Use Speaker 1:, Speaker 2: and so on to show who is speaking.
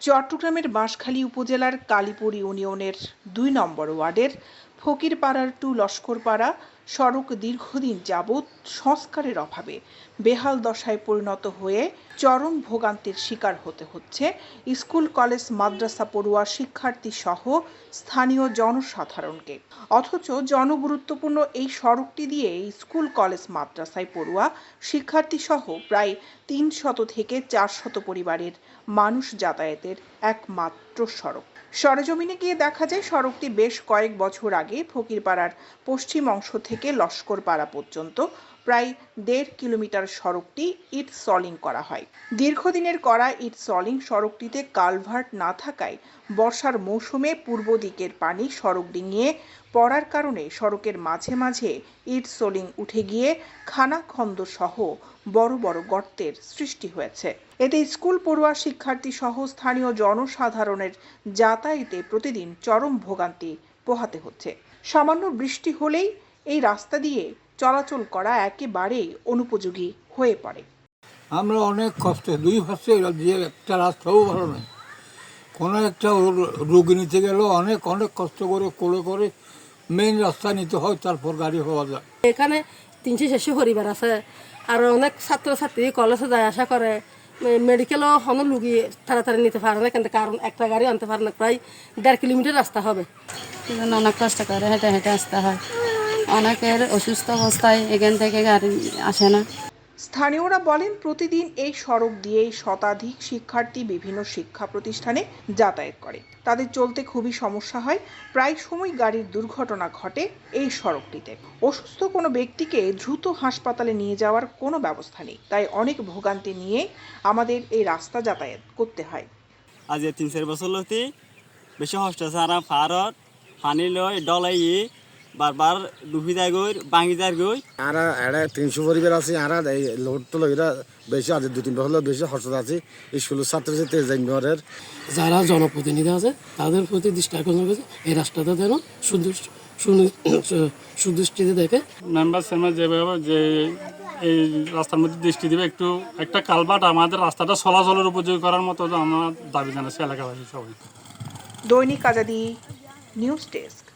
Speaker 1: চট্টগ্রামের বাঁশখালী উপজেলার কালীপুর ইউনিয়নের দুই নম্বর ওয়ার্ডের ফকিরপাড়ার টু লস্করপাড়া সড়ক দীর্ঘদিন যাবৎ সংস্কারের অভাবে বেহাল দশায় পরিণত হয়ে চরম ভোগান্তির শিকার হতে হচ্ছে স্কুল, কলেজ, মাদ্রাসা, পড়ুয়া, শিক্ষার্থী সহ স্থানীয় জনসাধারণকে। অথচ জনগুরুত্বপূর্ণ এই সড়কটি দিয়ে স্কুল, কলেজ, মাদ্রাসায় পড়ুয়া শিক্ষার্থী সহ প্রায় তিন শত থেকে চার শত পরিবারের মানুষ যাতায়াতের একমাত্র সড়ক। সরেজমিনে গিয়ে দেখা যায় সড়কটি বেশ কয়েক বছর আগে ফকিরপাড়ার পশ্চিম অংশ থেকে লস্করপাড়া পর্যন্ত প্রায় দেড় কিলোমিটার সড়কটি ইট সলিং করা হয়। দীর্ঘদিনের করা ইট সলিং সড়কটিতে কালভার্ট না থাকায় বর্ষার মৌসুমে পূর্ব দিকের পানি সড়ক ডিঙিয়ে পড়ার কারণে সড়কের মাঝে মাঝে ইট সোলিং উঠে গিয়ে খানাখন্দ সহ বড় বড় গর্তের সৃষ্টি হয়েছে। এতে স্কুল পড়ুয়া শিক্ষার্থী সহ স্থানীয় জনসাধারণের যাতায়াতে প্রতিদিন চরম ভোগান্তি পোহাতে হচ্ছে। সামান্য বৃষ্টি হলেই এই রাস্তা দিয়ে চলাচল করা একেবারে অনুপযোগী হয়ে পড়ে।
Speaker 2: আমরা অনেক কষ্টে দুই পাশে যে একটা রাস্তাও ভালো নয়। কোনো একটা রো- রোগী নিতে গেলেও অনেক অনেক কষ্ট করে করে করে মেইন রাস্তা নিতে হয় তারপর গাড়ি হওয়া যায়।
Speaker 3: এখানে তিনশো চারশো পরিবার আছে। আর অনেক ছাত্রছাত্রী কলেজে যায় আসা করে। মেডিকেলও হনো লুগি তাড়াতাড়ি নিতে পারে না, কিন্তু কারণ একটা গাড়ি আনতে পারে না, প্রায় দেড় কিলোমিটার রাস্তা হবে।
Speaker 4: অনেক কষ্ট করে হেঁটে হেঁটে আসতে হয়। অনেকের অসুস্থ অবস্থায় এখান থেকে গাড়ি আসে না।
Speaker 1: স্থানীয়রা বলেন, প্রতিদিন এই সড়ক দিয়েই শতাধিক শিক্ষার্থী বিভিন্ন শিক্ষা প্রতিষ্ঠানে যাতায়াত করে। তাদের চলতে খুবই সমস্যা হয়। প্রায় সময় গাড়ির দুর্ঘটনা ঘটে এই সড়কটিতে। অসুস্থ কোনো ব্যক্তিকে দ্রুত হাসপাতালে নিয়ে যাওয়ার কোনো ব্যবস্থা নেই। তাই অনেক ভোগান্তি নিয়ে আমাদের এই রাস্তা যাতায়াত করতে হয়।
Speaker 5: আজ তিন চার বছৰ লতি বেছি কষ্ট আছে আৰু পাহাৰত পানী ডলাই বাৰ ডুবি যায় গৈ ভাঙি যায় গৈ।
Speaker 6: আর এটা তিনশো পরিবার আছে আর এই লোড তো লইরা বেশি আছে দু তিন বছর বেশি হরসদ আছে। স্কুলের ছাত্র ছাত্রী জাইমের
Speaker 7: যারা জনপ্রতিনিধি আছে তাদের প্রতি দৃষ্টি আকর্ষণ করেছে এই রাস্তাটা যেন সুদৃষ্ট- সুদৃষ্টিতে দেখে।
Speaker 8: মেম্বার সেম্বার যেভাবে যে এই রাস্তার মধ্যে দৃষ্টি দেবে একটু একটা কালভার্ট আমাদের রাস্তাটা চলাচলের উপযোগী করার মতো আমরা দাবি জানাচ্ছি এলাকাবাসী সবাই।
Speaker 1: দৈনিক আজাদি নিউজ ডেস্ক।